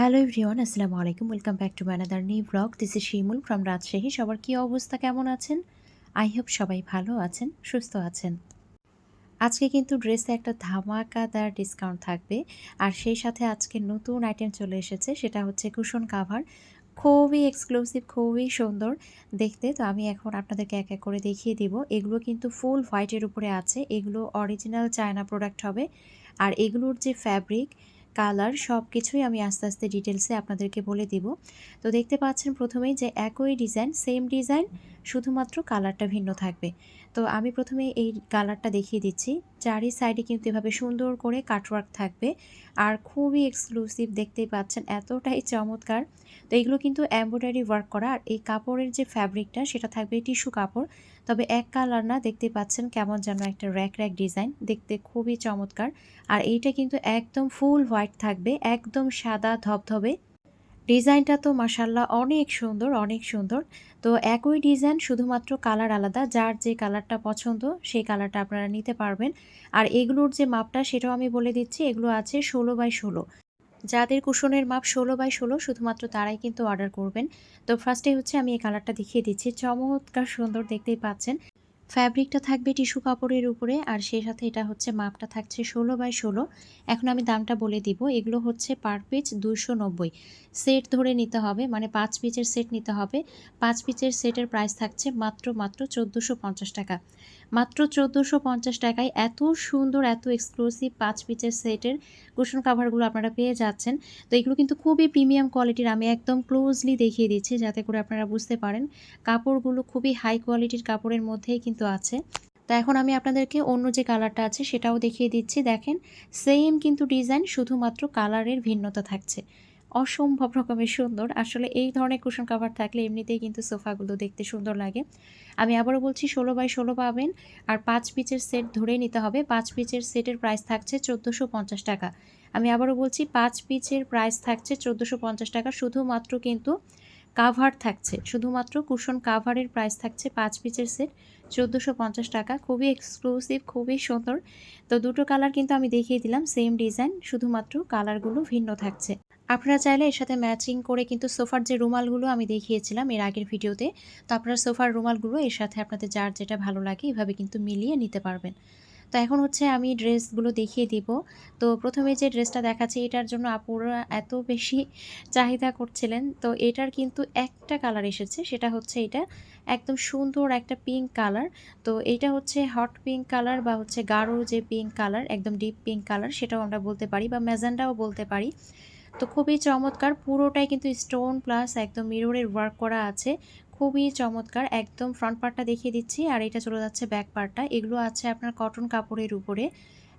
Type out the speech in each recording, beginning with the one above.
Hello everyone, আসসালামু আলাইকুম। Welcome back to another new vlog this is Shimul from Rajshahi সবার কী অবস্থা, কেমন আছেন? আই হোপ সবাই ভালো আছেন, সুস্থ আছেন। আজকে কিন্তু ড্রেসে একটা ধামাকাদার ডিসকাউন্ট থাকবে। আর সেই সাথে আজকে নতুন আইটেম চলে এসেছে, সেটা হচ্ছে কুশন কাভার খুবই এক্সক্লুসিভ খুবই সুন্দর দেখতে। তো আমি এখন আপনাদেরকে এক এক করে দেখিয়ে দিব। এগুলো কিন্তু ফুল হোয়াইটের উপরে আছে। এগুলো অরিজিনাল চায়না প্রোডাক্ট হবে। আর এগুলোর যে ফ্যাব্রিক কালার সব কিছুই আমি আস্তে আস্তে ডিটেলসে আপনাদেরকে বলে দিব। তো দেখতে পাচ্ছেন প্রথমেই যে একই ডিজাইন, সেম ডিজাইন, শুধুমাত্র কালারটা ভিন্ন থাকবে। তো আমি প্রথমে এই কালারটা দেখিয়ে দিচ্ছি। চারি সাইডে কিন্তু এভাবে সুন্দর করে কাটওয়ার্ক থাকবে আর খুবই এক্সক্লুসিভ দেখতেই পাচ্ছেন এতটাই চমৎকার। তো এগুলো কিন্তু এমব্রয়ডারি ওয়ার্ক করা আর এই কাপড়ের যে ফ্যাব্রিকটা সেটা থাকবে টিস্যু কাপড়। তবে এক কালার না দেখতে পাচ্ছেন কেমন যেন একটা র্যাক র্যাক ডিজাইন। দেখতে খুবই চমৎকার। আর এইটা কিন্তু একদম ফুল হোয়াইট থাকবে, একদম সাদা ধবধবে। ডিজাইনটা তো মাসাল্লাহ অনেক সুন্দর অনেক সুন্দর। তো একই ডিজাইন, শুধুমাত্র কালার আলাদা। যার যে কালারটা পছন্দ, সেই কালারটা আপনারা নিতে পারবেন। আর এগুলোর যে মাপটা, সেটাও আমি বলে দিচ্ছি, এগুলো আছে ষোলো বাই ষোলো। যাদের কুশনের মাপ ষোলো বাই ষোলো, শুধুমাত্র তারাই কিন্তু অর্ডার করবেন। তো ফার্স্টে হচ্ছে আমি এই কালারটা দেখিয়ে দিচ্ছি। চমৎকার সুন্দর দেখতেই পাচ্ছেন। ফ্যাব্রিকটা থাকবে টিস্যু কাপড়ের উপরে, আর সেই সাথে এটা হচ্ছে মাপটা থাকছে ষোলো বাই ষোলো। এখন আমি দামটা বলে দিব। এগুলো হচ্ছে পার পিচ দুশো নব্বই। সেট ধরে নিতে হবে মানে পাঁচ পিচের সেট নিতে হবে। পাঁচ পিচের সেটের প্রাইস থাকছে মাত্র মাত্র চোদ্দোশো পঞ্চাশ টাকা। মাত্র চোদ্দোশো পঞ্চাশ টাকায় এত সুন্দর, এত এক্সক্লুসিভ পাঁচ পিচের সেটের কুশন কাভারগুলো আপনারা পেয়ে যাচ্ছেন। তো এগুলো কিন্তু খুবই প্রিমিয়াম কোয়ালিটির আমি একদম ক্লোজলি দেখিয়ে দিচ্ছি যাতে করে আপনারা বুঝতে পারেন। কাপড়গুলো খুবই হাই কোয়ালিটির কাপড়ের মধ্যেই কিন্তু আছে। তো এখন আমি আপনাদেরকে অন্য যে কালারটা আছে সেটাও দেখিয়ে দিচ্ছি। দেখেন সেম কিন্তু ডিজাইন শুধুমাত্র কালারের ভিন্নতা থাকছে। অসম্ভব রকমের সুন্দর। আসলে এই ধরনের কুশন কাভার থাকলে এমনিতেই কিন্তু সোফাগুলো দেখতে সুন্দর লাগে। আমি আবারও বলছি, ষোলো বাই ষোলো পাবেন। আর পাঁচ পিচের সেট ধরে নিতে হবে। পাঁচ পিচের সেটের প্রাইস থাকছে চোদ্দোশো পঞ্চাশ টাকা। আমি আবারও বলছি, পাঁচ পিচের প্রাইস থাকছে চোদ্দোশো পঞ্চাশ টাকা। শুধুমাত্র কিন্তু কাভার থাকছে। শুধুমাত্র কুশন কাভারের প্রাইস থাকছে পাঁচ পিচের সেট চোদ্দোশো পঞ্চাশ টাকা। খুবই এক্সক্লুসিভ খুবই সুন্দর। তো দুটো কালার কিন্তু আমি দেখিয়ে দিলাম সেম ডিজাইন শুধুমাত্র কালারগুলো ভিন্ন থাকছে। আপনারা চাইলে এর সাথে ম্যাচিং করে কিন্তু সোফার যে রুমালগুলো আমি দেখিয়েছিলাম এর আগের ভিডিওতে, তো আপনারা সোফার রুমালগুলো এর সাথে আপনাদের যার যেটা ভালো লাগে এভাবে কিন্তু মিলিয়ে নিতে পারবেন। তো এখন হচ্ছে আমি ড্রেসগুলো দেখিয়ে দিব। তো প্রথমে যে ড্রেসটা দেখাচ্ছি, এটার জন্য আপুরা এত বেশি চাহিদা করছিলেন। তো এটার কিন্তু একটা কালার এসেছে, সেটা হচ্ছে এটা একদম সুন্দর একটা পিঙ্ক কালার। তো এইটা হচ্ছে হট পিঙ্ক কালার বা হচ্ছে গাঢ় যে পিঙ্ক কালার, একদম ডিপ পিঙ্ক কালার, সেটাও আমরা বলতে পারি বা ম্যাজেন্ডাও বলতে পারি। তো খুবই চমৎকার। পুরোটাই কিন্তু স্টোন প্লাস একদম মিররের ওয়ার্ক করা আছে। খুবই চমৎকার। একদম ফ্রন্ট পার্টটা দেখিয়ে দিচ্ছি। আর এটা চলে যাচ্ছে ব্যাক পার্টটা এগুলো আছে আপনার কটন কাপড়ের উপরে।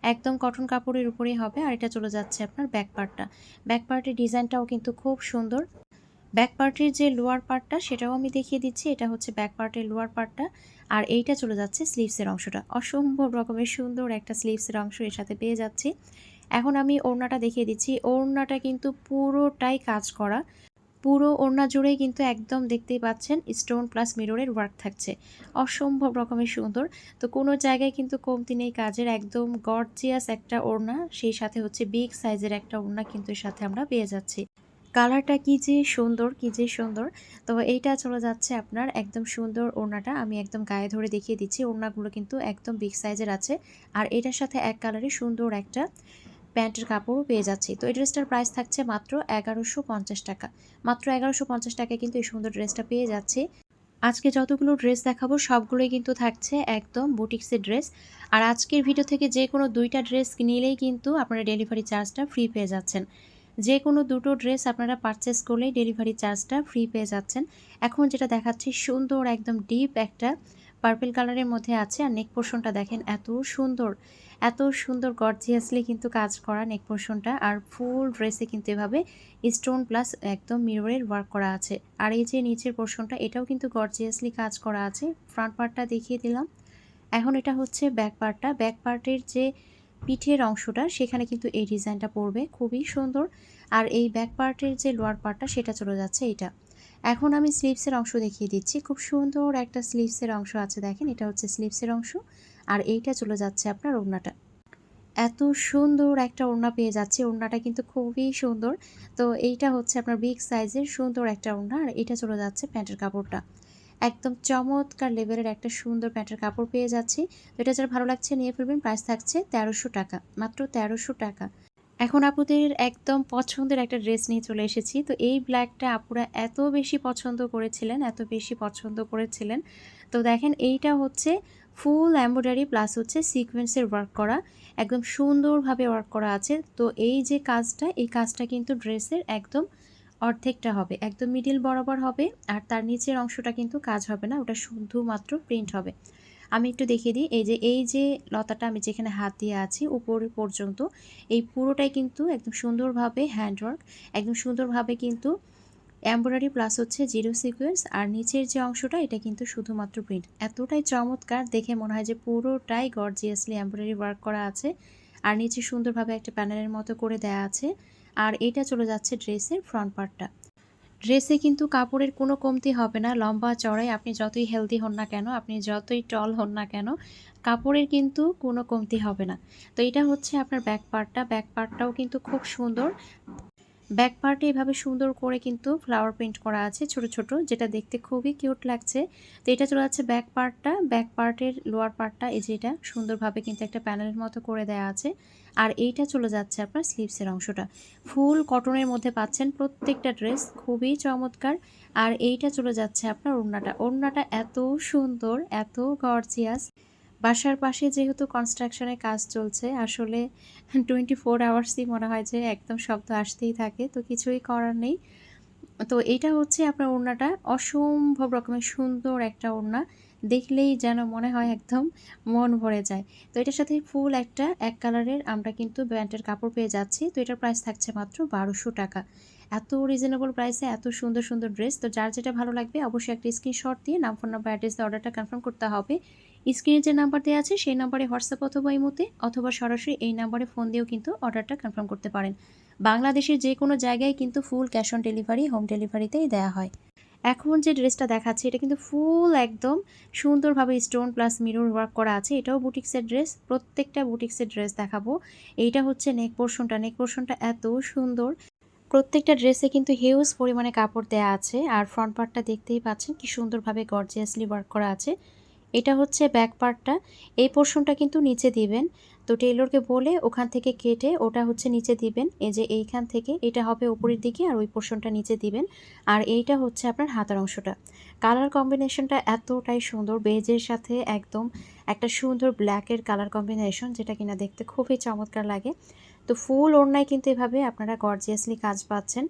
একদম কটন কাপড়ের উপরেই হবে। আর এটা চলে যাচ্ছে আপনার ব্যাক পার্টটা ব্যাক পার্টের ডিজাইনটাও কিন্তু খুব সুন্দর। ব্যাক পার্টের যে লোয়ার পার্টটা সেটাও আমি দেখিয়ে দিচ্ছি। এটা হচ্ছে ব্যাক পার্টের লোয়ার পার্টটা আর এইটা চলে যাচ্ছে স্লিভসের অংশটা। অসম্ভব রকমের সুন্দর একটা স্লিভসের অংশ এর সাথে পেয়ে যাচ্ছি। এখন আমি ওড়নাটা দেখিয়ে দিচ্ছি। ওড়নাটা কিন্তু পুরোটাই কাজ করা। পুরো ওড়না জুড়েই কিন্তু একদম দেখতেই পাচ্ছেন স্টোন প্লাস মিররের ওয়ার্ক থাকছে। অসম্ভব রকমের সুন্দর। তো কোনো জায়গায় কিন্তু কমতি নেই কাজের। একদম গর্জিয়াস একটা ওড়না। সেই সাথে হচ্ছে বিগ সাইজের একটা ওড়না কিন্তু এর সাথে আমরা পেয়ে যাচ্ছি। কালারটা কি যে সুন্দর, কি যে সুন্দর। তো এইটা চলে যাচ্ছে আপনার একদম সুন্দর ওড়নাটা। আমি একদম গায়ে ধরে দেখিয়ে দিচ্ছি। ওড়নাগুলো কিন্তু একদম বিগ সাইজের আছে। আর এটার সাথে এক কালারে সুন্দর একটা প্যান্টের কাপড়ও পেয়ে যাচ্ছি। তো এই ড্রেসটার প্রাইস থাকছে মাত্র এগারোশো পঞ্চাশ টাকা। মাত্র এগারোশো পঞ্চাশ টাকায় কিন্তু এই সুন্দর ড্রেসটা পেয়ে যাচ্ছি। আজকে যতগুলো ড্রেস দেখাবো, সবগুলোই কিন্তু থাকছে একদম বুটিক্সের ড্রেস। আর আজকের ভিডিও থেকে যে কোনো দুইটা ড্রেস নিলেই কিন্তু আপনারা ডেলিভারি চার্জটা ফ্রি পেয়ে যাচ্ছেন। যে কোনো দুটো ড্রেস আপনারা পারচেস করলেই ডেলিভারি চার্জটা ফ্রি পেয়ে যাচ্ছেন। এখন যেটা দেখাচ্ছি, সুন্দর, একদম ডিপ একটা পার্পেল কালারের মধ্যে আছে আর নেক পোর্শনটা দেখেন এত সুন্দর এত সুন্দর গর্জিয়াসলি কিন্তু কাজ করা নেক পোর্শনটা আর ফুল ড্রেসে কিন্তু এভাবে স্টোন প্লাস একদম মিররের ওয়ার্ক করা আছে। আর এই যে নিচের পোর্শনটা এটাও কিন্তু গর্জিয়াসলি কাজ করা আছে। ফ্রন্ট পার্টটা দেখিয়ে দিলাম। এখন এটা হচ্ছে ব্যাক পার্টটা ব্যাক পার্টের যে পিঠের অংশটা, সেখানে কিন্তু এই ডিজাইনটা পড়বে। খুবই সুন্দর। আর এই ব্যাক পার্টের যে লোয়ার পার্টটা সেটা চলে যাচ্ছে এটা এখন আমি স্লিভসের অংশ দেখিয়ে দিচ্ছি। খুব সুন্দর একটা স্লিভসের অংশ আছে দেখেন, এটা হচ্ছে স্লিভসের অংশ। আর এইটা চলে যাচ্ছে আপনার ওড়নাটা। এত সুন্দর একটা ওড়না পেয়ে যাচ্ছে, ওড়নাটা কিন্তু খুবই সুন্দর। তো এইটা হচ্ছে আপনার বিগ সাইজের সুন্দর একটা ওড়না, আর এটা চলে যাচ্ছে প্যান্টের কাপড়টা। একদম চমৎকার লেভেলের একটা সুন্দর প্যান্টের কাপড় পেয়ে যাচ্ছি। তো এটা যারা ভালো লাগছে নিয়ে ফেলবেন প্রাইস থাকছে তেরোশো টাকা, মাত্র তেরোশো টাকা। এখন আপুদের একদম পছন্দের একটা ড্রেস নিয়ে চলে এসেছি। তো এই ব্ল্যাকটা আপুরা এত বেশি পছন্দ করেছিলেন, এত বেশি পছন্দ করেছিলেন। তো দেখেন, এইটা হচ্ছে ফুল এম্ব্রয়ডারি প্লাস হচ্ছে সিকোয়েন্সের ওয়ার্ক করা। একদম সুন্দরভাবে ওয়ার্ক করা আছে। তো এই যে কাজটা, এই কাজটা কিন্তু ড্রেসের একদম অর্ধেকটা হবে। একদম মিডিল বরাবর হবে। আর তার নিচের অংশটা কিন্তু কাজ হবে না, ওটা শুধুমাত্র প্রিন্ট হবে। আমি একটু দেখিয়ে দিই। এই যে এই যে লতাটা আমি যেখানে হাত দিয়ে আছি, উপর পর্যন্ত, এই পুরোটাই কিন্তু একদম সুন্দরভাবে হ্যান্ডওয়ার্ক একদম সুন্দরভাবে কিন্তু এমব্রয়ডারি প্লাস হচ্ছে জিরো সিকোয়েন্স আর নিচের যে অংশটা, এটা কিন্তু শুধুমাত্র প্রিন্ট এতটাই চমৎকার, দেখে মনে হয় যে পুরোটাই গর্জিয়াসলি এমব্রয়ডারি ওয়ার্ক করা আছে, আর নিচে সুন্দরভাবে একটা প্যানেলের মতো করে দেয়া আছে, আর এটা চলে যাচ্ছে ড্রেসের ফ্রন্ট পার্টটা ড্রেসে কিন্তু কাপড়ের কোনো কমতি হবে না। লম্বা চড়াই, আপনি যতই হেলদি হন না কেন, আপনি যতই টল হন না কেন, কাপড়ের কিন্তু কোনো কমতি হবে না। তো এটা হচ্ছে আপনার ব্যাক পার্টটা ব্যাক পার্টটাও কিন্তু খুব সুন্দর। ব্যাক পার্টে এভাবে সুন্দর করে কিন্তু ফ্লাওয়ার প্রিন্ট করা আছে ছোট ছোট, যেটা দেখতে খুবই কিউট লাগছে। তো এটা চলে যাচ্ছে ব্যাক পার্টটা ব্যাক পার্টের লোয়ার পার্টটা এই যে এটা সুন্দরভাবে কিন্তু একটা প্যানেলের মতো করে দেওয়া আছে। আর এইটা চলে যাচ্ছে আপনার স্লিভসের অংশটা। ফুল কটনের মধ্যে পাচ্ছেন প্রত্যেকটা ড্রেস খুবই চমৎকার। আর এইটা চলে যাচ্ছে আপনার ওড়নাটা। ওড়নাটা এত সুন্দর, এত গর্জিয়াস বাসার পাশে যেহেতু কনস্ট্রাকশনের কাজ চলছে, আসলে টোয়েন্টি ফোর আওয়ার্সই মনে হয় যে একদম শব্দ আসতেই থাকে, তো কিছুই করার নেই। তো এটা হচ্ছে আপনার ওড়নাটা, অসম্ভব রকমের সুন্দর একটা ওড়না, দেখলেই যেন মনে হয় একদম মন ভরে যায়। তো এটার সাথে ফুল একটা, এক কালারের, আমরা কিন্তু ব্যান্ডের কাপড় পেয়ে যাচ্ছি, তো এটার প্রাইস থাকছে মাত্র বারোশো টাকা। এত রিজনেবল প্রাইসে এত সুন্দর সুন্দর ড্রেস তো যার যেটা ভালো লাগবে অবশ্যই একটা স্ক্রিনশট দিয়ে নাম ফোন নাম্বার অ্যাড্রেস অর্ডারটা কনফার্ম করতে হবে। স্ক্রিনে যে নাম্বার দেওয়া আছে, সেই নাম্বারে হোয়াটসঅ্যাপ অথবা ইমোতে, অথবা সরাসরি এই নাম্বারে ফোন দিয়েও কিন্তু অর্ডারটা কনফার্ম করতে পারেন। বাংলাদেশের যে কোনো জায়গায় কিন্তু full cash on delivery, home ডেলিভারিতেই দেওয়া হয়। এখন যে ড্রেসটা দেখাচ্ছে, এটা কিন্তু ফুল একদম সুন্দরভাবে স্টোন প্লাস মিরর ওয়ার্ক করা আছে। এটাও বুটিক্সের ড্রেস, প্রত্যেকটা বুটিক্সের ড্রেস দেখাবো। এইটা হচ্ছে নেক পোর্শনটা। নেক পোর্শনটা এত সুন্দর। প্রত্যেকটা ড্রেসে কিন্তু হিউজ পরিমাণে কাপড় দেওয়া আছে। আর ফ্রন্ট পার্টটা দেখতেই পাচ্ছেন কি সুন্দরভাবে গর্জিয়াসলি ওয়ার্ক করা আছে। এটা হচ্ছে ব্যাক পার্টটা এই পোর্শনটা কিন্তু নিচে দিবেন। তো টেলরকে বলে ওখান থেকে কেটে ওটা হচ্ছে নিচে দিবেন। এই যে এইখান থেকে এটা হবে উপরের দিকে আর ওই পোর্শনটা নিচে দিবেন। আর এইটা হচ্ছে আপনার হাতার অংশটা। কালার কম্বিনেশনটা এতটাই সুন্দর। বেজের সাথে একদম একটা সুন্দর ব্ল্যাকের কালার কম্বিনেশন যেটা কিনা দেখতে খুবই চমৎকার লাগে। তো ফুল ওড়নায় কিন্তু এভাবে আপনারা গর্জিয়াসলি কাজ পাচ্ছেন।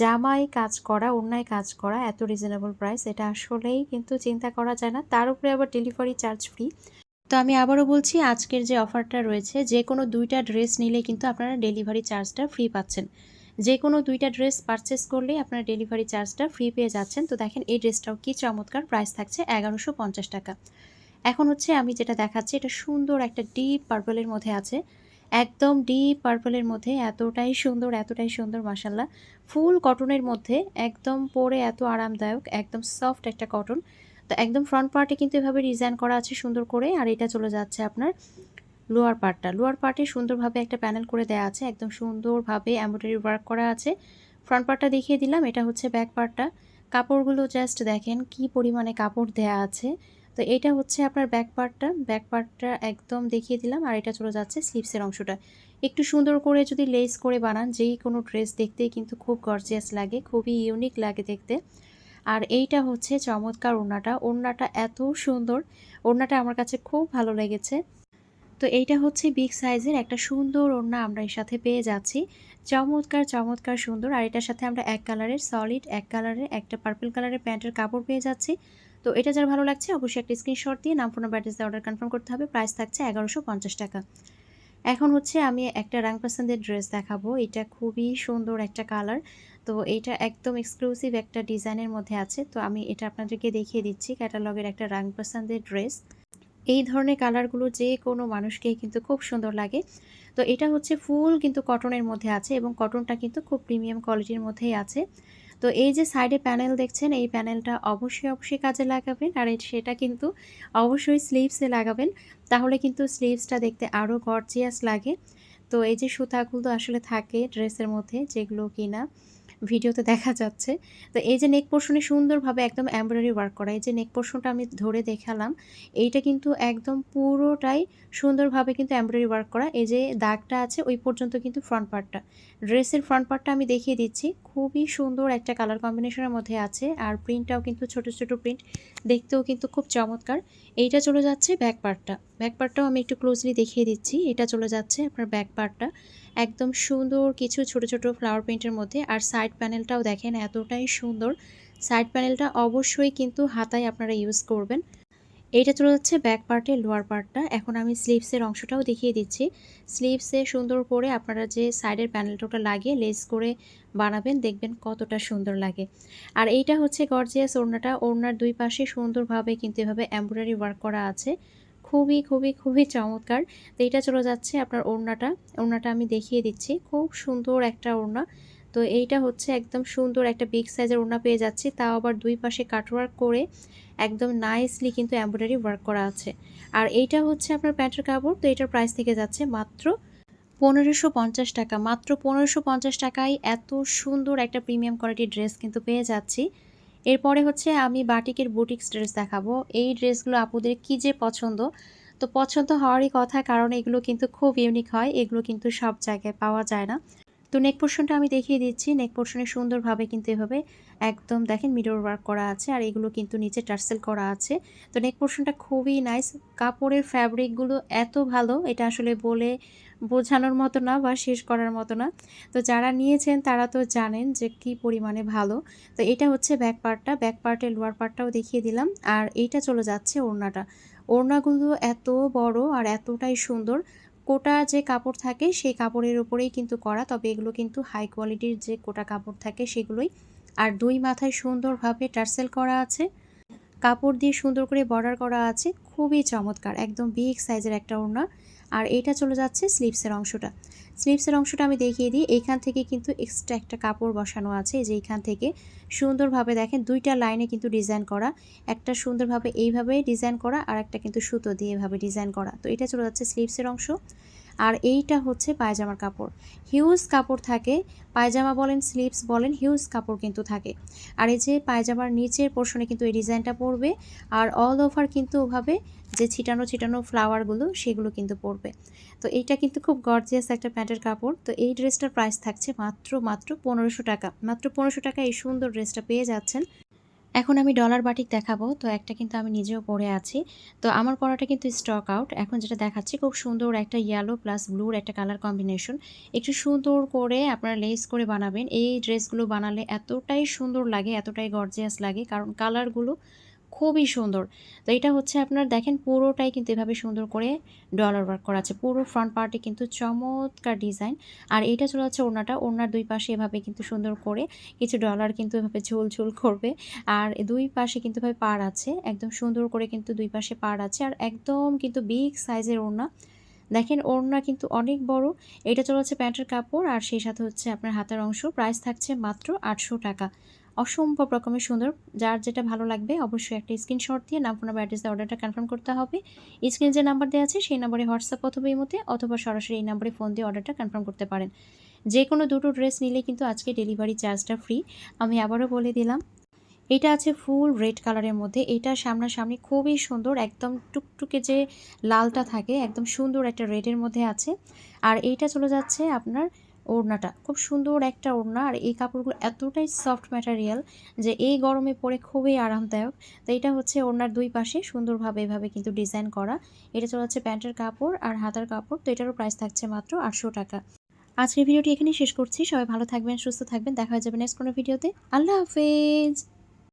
জামাই কাজ করা, অন্যায় কাজ করা এত রিজনেবল প্রাইস এটা আসলেই কিন্তু চিন্তা করা যায় না। তার উপরে আবার ডেলিভারি চার্জ ফ্রি তো আমি আবারও বলছি, আজকের যে অফারটা রয়েছে, যে কোনো দুইটা ড্রেস নিলে কিন্তু আপনারা ডেলিভারি চার্জটা ফ্রি পাচ্ছেন। যে কোনো দুইটা ড্রেস পারচেস করলে আপনারা ডেলিভারি চার্জটা ফ্রি পেয়ে যাচ্ছেন। তো দেখেন, এই ড্রেসটাও কি চমৎকার প্রাইস থাকছে এগারোশো পঞ্চাশ টাকা। এখন হচ্ছে আমি যেটা দেখাচ্ছি, এটা সুন্দর একটা ডিপ পার্পলের মধ্যে আছে। একদম ডিপ পার্পলের মধ্যে এতটাই সুন্দর এতটাই সুন্দর মাসাল্লাহ ফুল কটনের মধ্যে একদম পরে এত আরামদায়ক, একদম সফট একটা কটন তো একদম ফ্রন্ট পার্টে কিন্তু এভাবে ডিজাইন করা আছে সুন্দর করে, আর এটা চলে যাচ্ছে আপনার লোয়ার পার্টটা লোয়ার পার্টে সুন্দরভাবে একটা প্যানেল করে দেওয়া আছে, একদম সুন্দরভাবে এমব্রয়ডারি ওয়ার্ক করা আছে। ফ্রন্ট পার্টটা দেখিয়ে দিলাম, এটা হচ্ছে ব্যাক পার্টটা কাপড়গুলো জাস্ট দেখেন কি পরিমাণে কাপড় দেয়া আছে। তো এটা হচ্ছে আপনার ব্যাক পার্টটা ব্যাক পার্টটা একদম দেখিয়ে দিলাম আর এটা চলে যাচ্ছে স্লিপসের অংশটা। একটু সুন্দর করে যদি লেস করে বানান, যেই কোনো ড্রেস দেখতেই কিন্তু খুব গর্জিয়াস লাগে, খুবই ইউনিক লাগে দেখতে। আর এইটা হচ্ছে চমৎকার ওড়নাটা। ওড়নাটা এত সুন্দর। ওড়নাটা আমার কাছে খুব ভালো লেগেছে। তো এইটা হচ্ছে বিগ সাইজের একটা সুন্দর ওড়না আমরা এর সাথে পেয়ে যাচ্ছি। চমৎকার চমৎকার সুন্দর। আর এটার সাথে আমরা এক কালারের সলিড এক কালারের একটা পার্পল কালারের প্যান্টের কাপড় পেয়ে যাচ্ছি। তো এটা যার ভালো লাগছে, অবশ্যই একটা স্ক্রিনশট দিয়ে নাম ফোন ব্যাটারিজ অর্ডার কনফার্ম করতে হবে। প্রাইস থাকছে এগারোশো পঞ্চাশ টাকা। এখন হচ্ছে আমি একটা রাং পছন্দের ড্রেস দেখাবো। এটা খুবই সুন্দর একটা কালার তো এটা একদম এক্সক্লুসিভ একটা ডিজাইনের মধ্যে আছে। তো আমি এটা আপনাদেরকে দেখিয়ে দিচ্ছি ক্যাটালগের একটা রাং পছন্দের ড্রেস এই ধরনের কালারগুলো যে কোনো মানুষকেই কিন্তু খুব সুন্দর লাগে। তো এটা হচ্ছে ফুল কিন্তু কটনের মধ্যে আছে এবং কটনটা কিন্তু খুব প্রিমিয়াম কোয়ালিটির মধ্যেই আছে। তো এই যে সাইডে প্যানেল দেখছেন, এই প্যানেলটা অবশ্যই অবশ্যই কাজে লাগাবেন। আর সেটা কিন্তু অবশ্যই স্লিভসে লাগাবেন। তাহলে কিন্তু স্লিভসটা দেখতে আরও গর্জিয়াস লাগে। তো এই যে সুতাগুলো আসলে থাকে ড্রেসের মধ্যে, যেগুলো কিনা। ভিডিওতে দেখা যাচ্ছে। তো এই যে নেক পোর্শনে সুন্দরভাবে একদম এমব্রয়ডারি ওয়ার্ক করা, এই যে নেক পোর্শনটা আমি ধরে দেখালাম, এইটা কিন্তু একদম পুরোটাই সুন্দরভাবে কিন্তু এমব্রয়ডারি ওয়ার্ক করা। এই যে দাগটা আছে, ওই পর্যন্ত কিন্তু ফ্রন্ট পার্টটা ড্রেসের ফ্রন্ট পার্টটা আমি দেখিয়ে দিচ্ছি। খুবই সুন্দর একটা কালার কম্বিনেশনের মধ্যে আছে, আর প্রিন্টটাও কিন্তু ছোট ছোট প্রিন্ট দেখতেও কিন্তু খুব চমৎকার। এইটা চলে যাচ্ছে ব্যাক পার্টটা ব্যাক পার্টটাও আমি একটু ক্লোজলি দেখিয়ে দিচ্ছি। এটা চলে যাচ্ছে আপনার ব্যাক পার্টটা একদম সুন্দর কিছু ছোট ছোট ফ্লাওয়ার প্রিন্টের মধ্যে। আর সাইড প্যানেলটাও দেখেন এতটাই সুন্দর। সাইড প্যানেলটা অবশ্যই কিন্তু হাতায় আপনারা ইউজ করবেন। এইটা চলে যাচ্ছে ব্যাক পার্টে লোয়ার পার্টটা এখন আমি স্লিভসের অংশটাও দেখিয়ে দিচ্ছি। স্লিভসে সুন্দর করে আপনারা যে সাইডের প্যানেলটা লাগিয়ে লেস করে বানাবেন, দেখবেন কতটা সুন্দর লাগে। আর এইটা হচ্ছে গর্জিয়াস ওড়নাটা। ওড়নার দুই পাশে সুন্দরভাবে কিন্তু এভাবে এমব্রয়ডারি ওয়ার্ক করা আছে। খুবই খুবই খুবই চমৎকার। তো এটা চলে যাচ্ছে আপনার ওড়নাটা। ওড়নাটা আমি দেখিয়ে দিচ্ছি। খুব সুন্দর একটা ওড়না। তো এইটা হচ্ছে একদম সুন্দর একটা বিগ সাইজের ওড়না পেয়ে যাচ্ছি। তাও আবার দুই পাশে কাটওয়ার্ক করে একদম নাইসলি কিন্তু এমব্রয়ডারি ওয়ার্ক করা আছে। আর এইটা হচ্ছে আপনার প্যান্টের কাপড়। তো এটার প্রাইস থেকে যাচ্ছে মাত্র পনেরোশো পঞ্চাশ টাকা। মাত্র পনেরোশো পঞ্চাশ টাকায় এত সুন্দর একটা প্রিমিয়াম কোয়ালিটির ড্রেস কিন্তু পেয়ে যাচ্ছি। এরপরে হচ্ছে আমি বাটিকের বুটিক্স ড্রেস দেখাবো। এই ড্রেসগুলো আপুদের কি যে পছন্দ? তো পছন্দ হওয়ারই কথা, কারণ এগুলো কিন্তু খুব ইউনিক হয়, এগুলো কিন্তু সব জায়গায় পাওয়া যায় না। তো নেক পোর্শনটা আমি দেখিয়ে দিচ্ছি। নেক পোর্শনে সুন্দরভাবে কিন্তু এভাবে একদম দেখেন মিডর ওয়ার্ক করা আছে আর এগুলো কিন্তু নিচে টার্সেল করা আছে। তো নেক পোর্শনটা খুবই নাইস কাপড়ের ফ্যাব্রিকগুলো এত ভালো, এটা আসলে বলে বোঝানোর মতো না বা শেষ করার মতো না। তো যারা নিয়েছেন তারা তো জানেন যে কি পরিমাণে ভালো। তো এটা হচ্ছে ব্যাক পার্টটা ব্যাক পার্টের লোয়ার পার্টটাও দেখিয়ে দিলাম। আর এইটা চলে যাচ্ছে ওড়নাটা। ওড়নাগুলো এত বড় আর এতটাই সুন্দর। কোটা যে কাপড় থাকে, সেই কাপড়ের উপরেই কিন্তু করা। তবে এগুলো কিন্তু হাই কোয়ালিটির যে কোটা কাপড় থাকে, সেগুলোই। আর দুই মাথায় সুন্দরভাবে টার্সেল করা আছে। কাপড় দিয়ে সুন্দর করে বর্ডার করা আছে। খুবই চমৎকার, একদম বিগ সাইজের একটা ওড়না। আর এইটা চলে যাচ্ছে স্লিপসের অংশটা। স্লিপসের অংশটা আমি দেখিয়ে দিই। এখান থেকে কিন্তু এক্সট্রা একটা কাপড় বসানো আছে। যে এইখান থেকে সুন্দরভাবে দেখেন দুইটা লাইনে কিন্তু ডিজাইন করা। একটা সুন্দরভাবে এইভাবে ডিজাইন করা আর একটা কিন্তু সুতো দিয়ে এভাবে ডিজাইন করা। তো এটা চলে যাচ্ছে স্লিপসের অংশ। আর এইটা হচ্ছে পায়জামার কাপড়। হিউজ কাপড় থাকে, পায়জামা বলেন স্লিভস বলেন হিউজ কাপড় কিন্তু থাকে। আর এই যে পায়জামার নিচের পোর্শনে কিন্তু এই ডিজাইনটা পড়বে আর অল ওভার কিন্তু ওভাবে যে ছিটানো ছিটানো ফ্লাওয়ারগুলো সেগুলো কিন্তু পড়বে তো এইটা কিন্তু খুব গর্জিয়াস একটা প্যান্টের কাপড়। তো এই ড্রেসটার প্রাইস থাকছে মাত্র মাত্র পনেরোশো টাকা। মাত্র পনেরোশো টাকা এই সুন্দর ড্রেসটা পেয়ে যাচ্ছেন। এখন আমি ডলার বাটিক দেখাবো, তো একটা কিন্তু আমি নিজেও পরে আছি। তো আমার পরাটা কিন্তু স্টক আউট এখন যেটা দেখাচ্ছি খুব সুন্দর একটা ইয়েলো প্লাস ব্লুর একটা কালার কম্বিনেশন একটু সুন্দর করে আপনারা লেস করে বানাবেন, এই ড্রেসগুলো বানালে এতটাই সুন্দর লাগে, এতটাই গর্জিয়াস লাগে, কারণ কালারগুলো খুবই সুন্দর। তো এটা হচ্ছে আপনার দেখেন পুরোটাই কিন্তু এভাবে সুন্দর করে ডলার ওয়ার্ক করা আছে। পুরো ফ্রন্ট পার্টে কিন্তু চমৎকার ডিজাইন আর এটা চলে যাচ্ছে ওড়নাটা। ওড়নার দুই পাশে এভাবে কিন্তু সুন্দর করে কিছু ডলার কিন্তু এভাবে ঝোল ঝোল করবে। আর দুই পাশে কিন্তু ভাবে পাড় আছে। একদম সুন্দর করে কিন্তু দুই পাশে পাড় আছে। আর একদম কিন্তু বিগ সাইজের ওড়না। দেখেন ওড়না কিন্তু অনেক বড়। এটা চলে হচ্ছে প্যান্টের কাপড়। আর সেই সাথে হচ্ছে আপনার হাতের অংশ। প্রাইস থাকছে মাত্র আটশো টাকা। অসম্ভব রকমের সুন্দর। যার যেটা ভালো লাগবে অবশ্যই একটা স্ক্রিনশট দিয়ে নাম ফোন নাম্বার অ্যাড্রেসে অর্ডারটা কনফার্ম করতে হবে। স্ক্রিনে যে নাম্বার দেওয়া আছে সেই নাম্বারে হোয়াটসঅ্যাপ অথবা ইমোতে অথবা সরাসরি এই নাম্বারে ফোন দিয়ে অর্ডারটা কনফার্ম করতে পারেন। যে কোনো দুটো ড্রেস নিলে কিন্তু আজকে ডেলিভারি চার্জটা ফ্রি আমি আবারও বলে দিলাম, এটা আছে ফুল রেড কালারের মধ্যে। এটা সামনাসামনি খুবই সুন্দর, একদম টুকটুকে যে লালটা থাকে, একদম সুন্দর একটা রেডের মধ্যে আছে। আর এইটা চলে যাচ্ছে আপনার ওড়নাটা। খুব সুন্দর একটা ওড়না আর এই কাপড়গুলো এতটাই সফট ম্যাটারিয়াল যে এই গরমে পরে খুবই আরামদায়ক। তো এটা হচ্ছে ওড়নার দুই পাশে সুন্দরভাবে এভাবে কিন্তু ডিজাইন করা। এটা চলে যাচ্ছে প্যান্টের কাপড় আর হাতার কাপড়, তো এটারও প্রাইস থাকছে মাত্র আটশো টাকা। আজকের ভিডিওটি এখানেই শেষ করছি। সবাই ভালো থাকবেন, সুস্থ থাকবেন। দেখা হয়ে যাবে নেক্সট কোনো ভিডিওতে। আল্লাহ হাফেজ!